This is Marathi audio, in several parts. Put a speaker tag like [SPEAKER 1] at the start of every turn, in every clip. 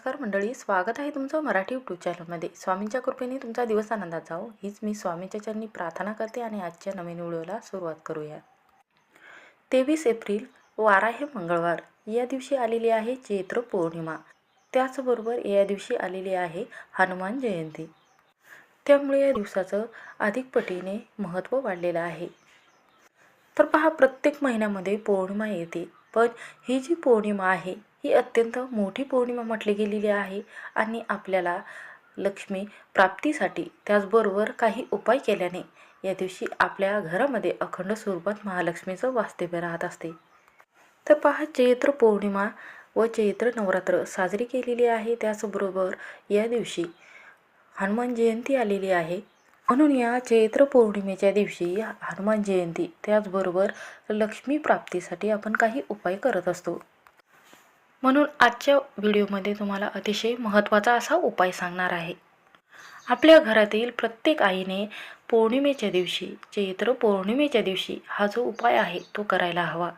[SPEAKER 1] नमस्कार मंडळी स्वागत आहे तुमचं मराठी यूट्यूब चॅनलमध्ये स्वामींच्या कृपेने तुमचा दिवस आनंदात जाओ हो. हीच मी स्वामींच्या चरणी प्रार्थना करते आणि आजच्या नवीन व्हिडिओला सुरुवात करूया. तेवीस एप्रिल वारा आहे मंगळवार. या दिवशी आलेली आहे चैत्र पौर्णिमा. त्याचबरोबर या दिवशी आलेली आहे हनुमान जयंती. त्यामुळे या दिवसाचं अधिक पटीने महत्त्व वाढलेलं आहे. तर पहा प्रत्येक महिन्यामध्ये पौर्णिमा येते. पण ही जी पौर्णिमा आहे ही अत्यंत मोठी पौर्णिमा म्हटली गेलेली आहे आणि आपल्याला लक्ष्मी प्राप्तीसाठी त्याचबरोबर काही उपाय केल्याने या दिवशी आपल्या घरामध्ये अखंड स्वरूपात महालक्ष्मीचं वास्तव्य राहत असते. तर पहा चैत्र पौर्णिमा व चैत्र नवरात्र साजरी केलेली आहे. त्याचबरोबर या दिवशी हनुमान जयंती आलेली आहे. म्हणून या चैत्र पौर्णिमेच्या दिवशी हनुमान जयंती त्याचबरोबर लक्ष्मी प्राप्तीसाठी आपण काही उपाय करत असतो. म्हणून आजच्या व्हिडिओमध्ये तुम्हाला अतिशय महत्त्वाचा असा उपाय सांगणार आहे. आपल्या घरातील प्रत्येक आईने पौर्णिमेच्या दिवशी चैत्र पौर्णिमेच्या दिवशी हा जो उपाय आहे तो करायला हवा.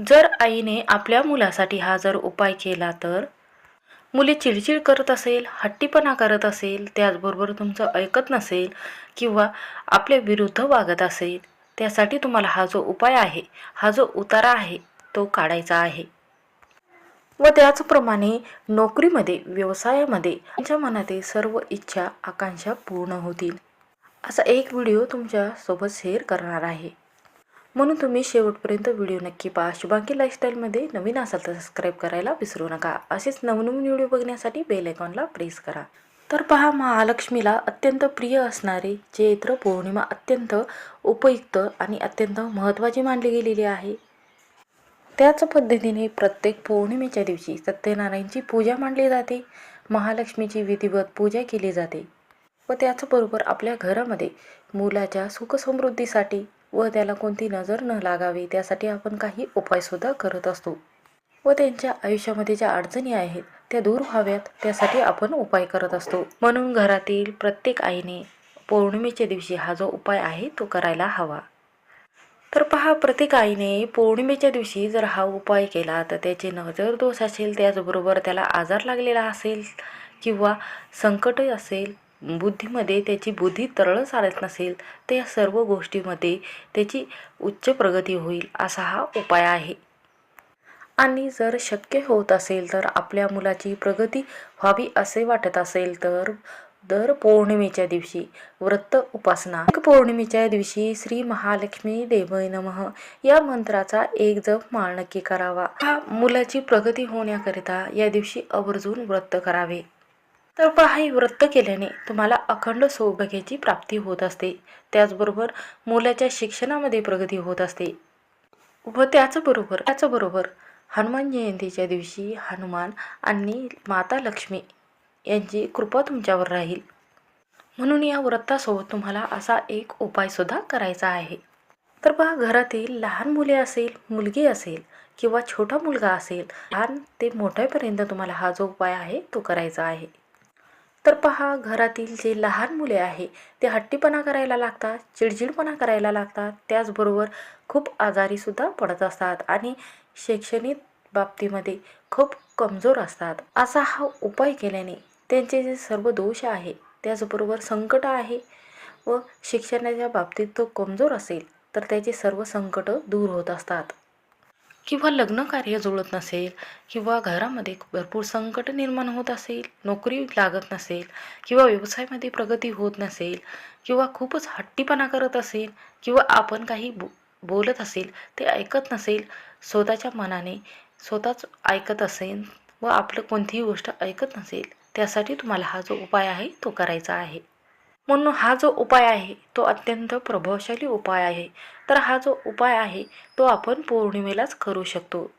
[SPEAKER 1] जर आईने आपल्या मुलासाठी हा जर उपाय केला तर मुली चिडचिड करत असेल हट्टीपणा करत असेल त्याचबरोबर तुमचं ऐकत नसेल किंवा आपल्या विरुद्ध वागत असेल त्यासाठी तुम्हाला हा जो उपाय आहे हा जो उतारा आहे तो काढायचा आहे. व त्याचप्रमाणे नोकरीमध्ये व्यवसायामध्ये तुमच्या मनातील सर्व इच्छा आकांक्षा पूर्ण होतील. असा एक व्हिडिओ तुमच्यासोबत शेअर करणार आहे. म्हणून तुम्ही शेवटपर्यंत व्हिडिओ नक्की पहा. शुभांकी लाईफस्टाईलमध्ये नवीन असाल तर सबस्क्राईब करायला विसरू नका. असेच नवनवीन व्हिडिओ बघण्यासाठी बेल आयकॉनला प्रेस करा. तर पहा महालक्ष्मीला अत्यंत प्रिय असणारे चैत्र पौर्णिमा अत्यंत उपयुक्त आणि अत्यंत महत्त्वाची मानली गेलेली आहे. त्याच पद्धतीने प्रत्येक पौर्णिमेच्या दिवशी सत्यनारायणची पूजा मांडली जाते. महालक्ष्मीची विधिवत पूजा केली जाते व त्याचबरोबर आपल्या घरामध्ये मुलाच्या सुखसमृद्धीसाठी व त्याला कोणती नजर न लागावी त्यासाठी आपण काही उपायसुद्धा करत असतो. व त्यांच्या आयुष्यामध्ये ज्या अडचणी आहेत त्या दूर व्हाव्यात त्यासाठी आपण उपाय करत असतो. म्हणून घरातील प्रत्येक आईने पौर्णिमेच्या दिवशी हा जो उपाय आहे तो करायला हवा. तर पहा प्रत्येक आईने पौर्णिमेच्या दिवशी जर हा उपाय केला तर त्याचे नजर दोष असेल त्याचबरोबर त्याला आजार लागलेला असेल किंवा संकट असेल बुद्धीमध्ये त्याची बुद्धी तरळ चालत नसेल तर या सर्व गोष्टीमध्ये त्याची उच्च प्रगती होईल असा हा उपाय आहे. आणि जर शक्य होत असेल तर आपल्या मुलाची प्रगती व्हावी असे वाटत असेल तर दर पौर्णिमेच्या दिवशी व्रत उपासना. पौर्णिमेच्या दिवशी श्री महालक्ष्मी देवय नमः. या मंत्राचा एक जप माळ नक्की करावा. हा मुलाची प्रगती होण्याकरिता या दिवशी आवर्जून व्रत करावे. तर पहा हे व्रत केल्याने तुम्हाला अखंड सौभाग्याची प्राप्ती होत असते. त्याचबरोबर मुलाच्या शिक्षणामध्ये प्रगती होत असते. व त्याचबरोबर त्याचबरोबर हनुमान जयंतीच्या दिवशी हनुमान आणि माता लक्ष्मी यांची कृपा तुमच्यावर राहील. म्हणून या व्रतासोबत तुम्हाला असा एक उपायसुद्धा करायचा आहे. तर पहा घरातील लहान मुले असेल मुलगी असेल किंवा छोटा मुलगा असेल लहान ते मोठ्यापर्यंत तुम्हाला हा जो उपाय आहे तो करायचा आहे. तर पहा घरातील जे लहान मुले आहे ते हट्टीपणा करायला लागतात चिडचिडपणा करायला लागतात त्याचबरोबर खूप आजारीसुद्धा पडत असतात आणि शैक्षणिक बाबतीमध्ये खूप कमजोर असतात. असा हा उपाय केल्याने त्यांचे जे सर्व दोष आहे त्याचबरोबर संकट आहे व शिक्षणाच्या बाबतीत तो कमजोर असेल तर त्याचे सर्व संकट दूर होत असतात. किंवा लग्न कार्य जुळत नसेल किंवा घरामध्ये भरपूर संकट निर्माण होत असेल नोकरी लागत नसेल किंवा व्यवसायामध्ये प्रगती होत नसेल किंवा खूपच हट्टीपणा करत असेल किंवा आपण काही बो बोलत असेल ते ऐकत नसेल स्वतःच्या मनाने स्वतःच ऐकत असेल व आपलं कोणतीही गोष्ट ऐकत नसेल त्यासाठी तुम्हाला हा जो उपाय आहे तो करायचा आहे. म्हणून हा जो उपाय आहे तो अत्यंत प्रभावशाली उपाय आहे. तर हा जो उपाय आहे तो आपण पौर्णिमेलाच करू शकतो.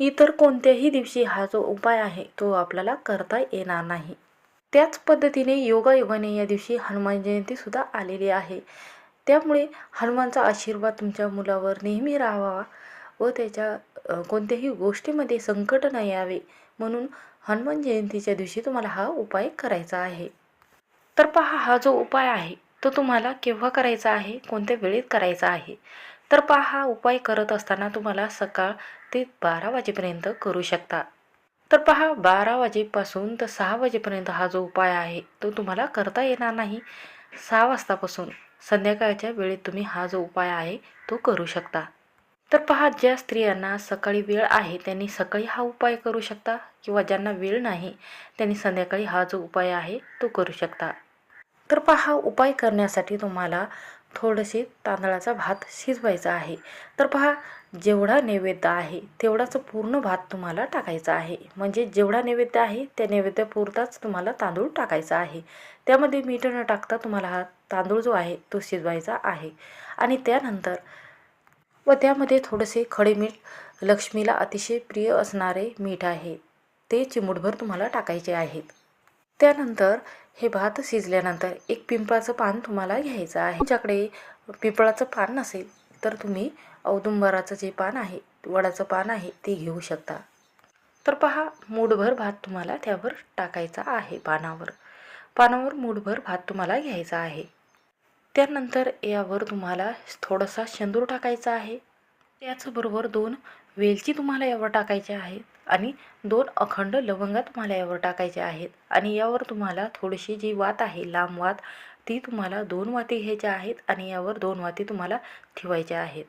[SPEAKER 1] इतर कोणत्याही दिवशी हा जो उपाय आहे तो आपल्याला करता येणार नाही. त्याच पद्धतीने योगायोगाने या दिवशी हनुमान जयंतीसुद्धा आलेली आहे. त्यामुळे हनुमानचा आशीर्वाद तुमच्या मुलावर नेहमी राहावा व त्याच्या कोणत्याही गोष्टीमध्ये संकट न यावे म्हणून हनुमान जयंतीच्या दिवशी तुम्हाला हा उपाय करायचा आहे. तर पहा हा जो उपाय आहे तो तुम्हाला केव्हा करायचा आहे? कोणत्या वेळेत करायचा आहे? तर पहा हा उपाय करत असताना तुम्हाला सकाळ ते बारा वाजेपर्यंत करू शकता. तर पहा बारा वाजेपासून तर सहा वाजेपर्यंत हा जो उपाय आहे तो तुम्हाला करता येणार नाही. सहा वाजतापासून संध्याकाळच्या वेळेत तुम्ही हा जो उपाय आहे तो करू शकता. तर पहा ज्या स्त्रियांना सकाळी वेळ आहे त्यांनी सकाळी हा उपाय करू शकता किंवा ज्यांना वेळ नाही त्यांनी संध्याकाळी हा जो उपाय आहे तो करू शकता. तर पहा उपाय करण्यासाठी तुम्हाला थोडेसे तांदळाचा भात शिजवायचा आहे. तर पहा जेवढा नैवेद्य आहे तेवढाच पूर्ण भात तुम्हाला टाकायचा आहे. म्हणजे जेवढा नैवेद्य आहे त्या नैवेद्यापुरताच तुम्हाला तांदूळ टाकायचा आहे. त्यामध्ये मीठ न टाकता तुम्हाला हा तांदूळ जो आहे तो शिजवायचा आहे. आणि त्यानंतर व त्यामध्ये थोडेसे खडे मीठ लक्ष्मीला अतिशय प्रिय असणारे मीठ आहे. ते चिमूटभर तुम्हाला टाकायचे आहेत. त्यानंतर हे भात शिजल्यानंतर एक पिंपळाचं पान तुम्हाला घ्यायचं आहे. तुमच्याकडे पिंपळाचं पान नसेल तर तुम्ही औदुंबराचं जे पान आहे वडाचं पान आहे ते घेऊ शकता. तर पहा मूठभर भात तुम्हाला त्यावर टाकायचा आहे पानावर. पानावर मूठभर भात तुम्हाला घ्यायचा आहे. त्यानंतर यावर तुम्हाला थोडासा शेंदूर टाकायचा आहे. त्याचबरोबर दोन वेलची तुम्हाला यावर टाकायच्या आहेत आणि दोन अखंड लवंगा तुम्हाला यावर टाकायच्या आहेत. आणि यावर तुम्हाला थोडीशी जी वात आहे लांब वात ती तुम्हाला दोन वाती घ्यायच्या आहेत आणि यावर दोन वाती तुम्हाला ठेवायच्या आहेत.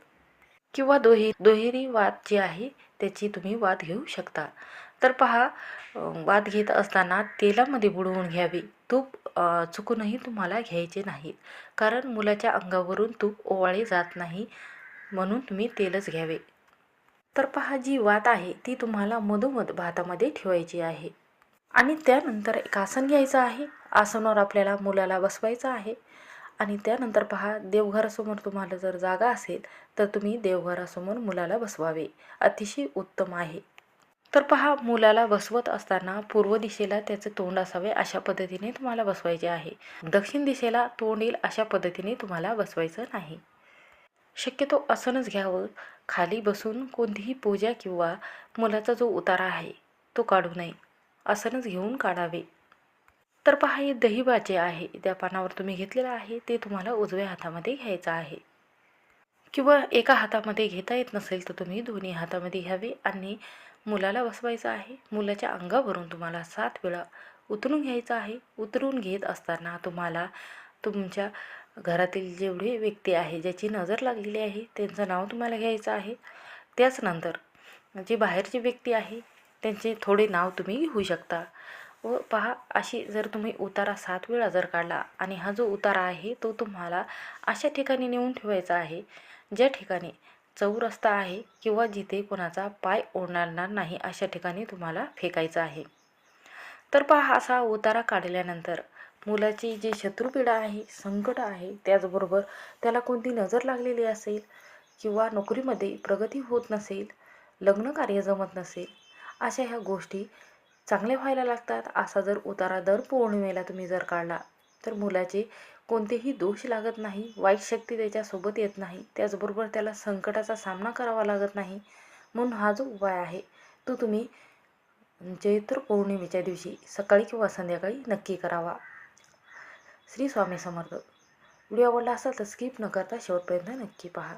[SPEAKER 1] किंवा दोहे दुहेरी वात जी आहे त्याची तुम्ही वात घेऊ शकता. तर पहा वाद घेत असताना तेलामध्ये बुडवून घ्यावी. तूप चुकूनही तुम्हाला घ्यायचे नाहीत. कारण मुलाच्या अंगावरून तूप ओवाळे जात नाही म्हणून तुम्ही तेलच घ्यावे. तर पहा जी वात आहे ती तुम्हाला मधोमध भातामध्ये ठेवायची आहे. आणि त्यानंतर एक आसन घ्यायचं आहे. आसनावर आपल्याला मुलाला बसवायचं आहे. आणि त्यानंतर पहा देवघरासमोर तुम्हाला जर जागा असेल तर तुम्ही देवघरासमोर मुलाला बसवावे. अतिशय उत्तम आहे. तर पहा मुलाला बसवत असताना पूर्व दिशेला त्याचे तोंड असावे अशा पद्धतीने तुम्हाला बसवायचे आहे. दक्षिण दिशेला तोंड येईल अशा पद्धतीने तुम्हाला बसवायचं नाही. शक्यतो आसनच घ्यावं. खाली बसून कोणतीही पूजा किंवा मुलाचा जो उतारा आहे तो काढू नये. आसनच घेऊन काढावे. तर पहा हे दहीबा जे आहे. त्या पानावर तुम्ही घेतलेलं आहे ते तुम्हाला उजव्या हातामध्ये घ्यायचं आहे. किंवा एका हातामध्ये घेता येत नसेल तर तुम्ही दोन्ही हातामध्ये घ्यावे आणि मुलाला बसवायचं आहे. मुलाच्या अंगावरून तुम्हाला सात वेळा उतरून घ्यायचं आहे. उतरून घेत असताना तुम्हाला तुमच्या घरातील जेवढे व्यक्ती आहे ज्याची नजर लागलेली आहे त्यांचं नाव तुम्हाला घ्यायचं आहे. त्याचनंतर जी बाहेरची व्यक्ती आहे त्यांचे थोडे नाव तुम्ही घेऊ शकता. व पहा अशी जर तुम्ही उतारा सात वेळा जर काढला आणि हा जो उतारा आहे तो तुम्हाला अशा ठिकाणी नेऊन ठेवायचा आहे ज्या ठिकाणी चौरस्ता आहे किंवा जिथे कोणाचा पाय ओढणार नाही अशा ठिकाणी तुम्हाला फेकायचं आहे. तर पहा असा उतारा काढल्यानंतर मुलाची जी शत्रुपीडा आहे संकट आहे त्याचबरोबर त्याला कोणती नजर लागलेली असेल किंवा नोकरीमध्ये प्रगती होत नसेल लग्न कार्य जमत नसेल अशा ह्या गोष्टी चांगल्या व्हायला लागतात. असा जर उतारा दर पौर्णिमेला तुम्ही जर काढला तर मुलाचे कोणतेही दोष लागत नाही वाईट शक्ती त्याच्यासोबत येत नाही त्याचबरोबर त्याला संकटाचा सामना करावा लागत नाही म्हणून हा जो उपाय आहे तो तुम्ही चैत्र पौर्णिमेच्या दिवशी सकाळी किंवा संध्याकाळी नक्की करावा. श्री स्वामी समर्थ. व्हिडिओ आवडला असेल तर स्किप न करता शेवटपर्यंत नक्की पहा.